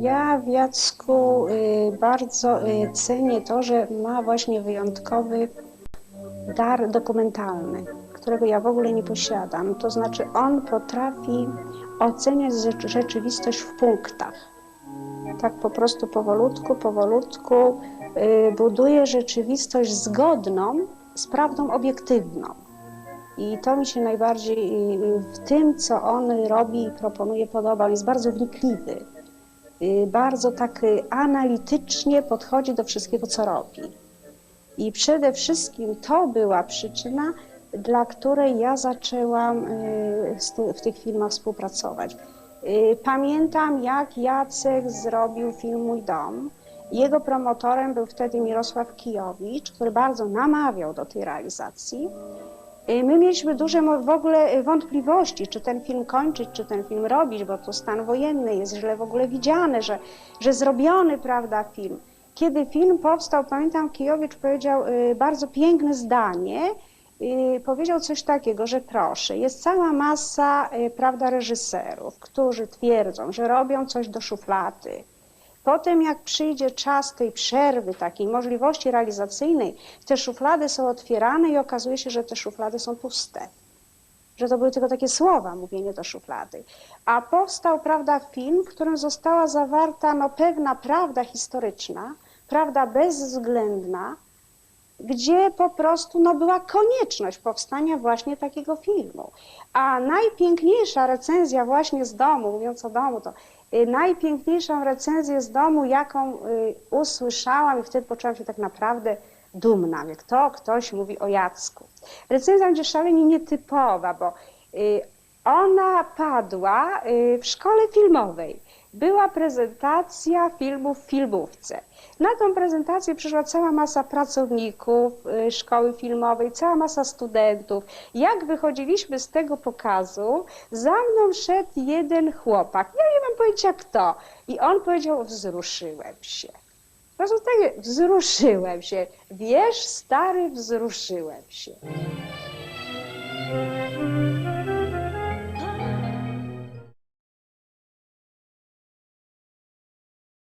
Ja w Jacku y, bardzo y, cenię to, że ma właśnie wyjątkowy dar dokumentalny, którego ja w ogóle nie posiadam. To znaczy on potrafi oceniać rzecz- rzeczywistość w punktach. Tak po prostu powolutku, powolutku y, buduje rzeczywistość zgodną z prawdą obiektywną. I to mi się najbardziej w tym, co on robi i proponuje, podoba. On jest bardzo wnikliwy bardzo tak y, analitycznie podchodzi do wszystkiego, co robi. I przede wszystkim to była przyczyna, dla której ja zaczęłam y, w tych filmach współpracować. Y, Pamiętam, jak Jacek zrobił film Mój Dom. Jego promotorem był wtedy Mirosław Kijowicz, który bardzo namawiał do tej realizacji. Y, My mieliśmy duże w ogóle y, wątpliwości, czy ten film kończyć, czy ten film robić, bo to stan wojenny jest źle w ogóle widziany, że, że zrobiony, prawda, film. Kiedy film powstał, pamiętam, Kijowicz powiedział y, bardzo piękne zdanie, powiedział coś takiego, że proszę, jest cała masa, prawda, reżyserów, którzy twierdzą, że robią coś do szuflady, Potem jak przyjdzie czas tej przerwy, takiej możliwości realizacyjnej, te szuflady są otwierane i okazuje się, że te szuflady są puste. Że to były tylko takie słowa, mówienie do szuflady. A powstał, prawda, film, w którym została zawarta no, pewna prawda historyczna, prawda bezwzględna, gdzie po prostu no, była konieczność powstania właśnie takiego filmu. A najpiękniejsza recenzja właśnie z domu, mówiąc o domu, to y, najpiękniejszą recenzję z domu, jaką y, usłyszałam i wtedy poczułam się tak naprawdę dumna, jak to ktoś mówi o Jacku. Recenzja będzie szalenie nietypowa, bo y, ona padła y, w szkole filmowej. Była prezentacja filmu w filmówce. Na tą prezentację przyszła cała masa pracowników y, szkoły filmowej, cała masa studentów. Jak wychodziliśmy z tego pokazu, za mną szedł jeden chłopak. Ja nie mam pojęcia kto. I on powiedział, wzruszyłem się. Po prostu tak, wzruszyłem się. Wiesz, stary, wzruszyłem się.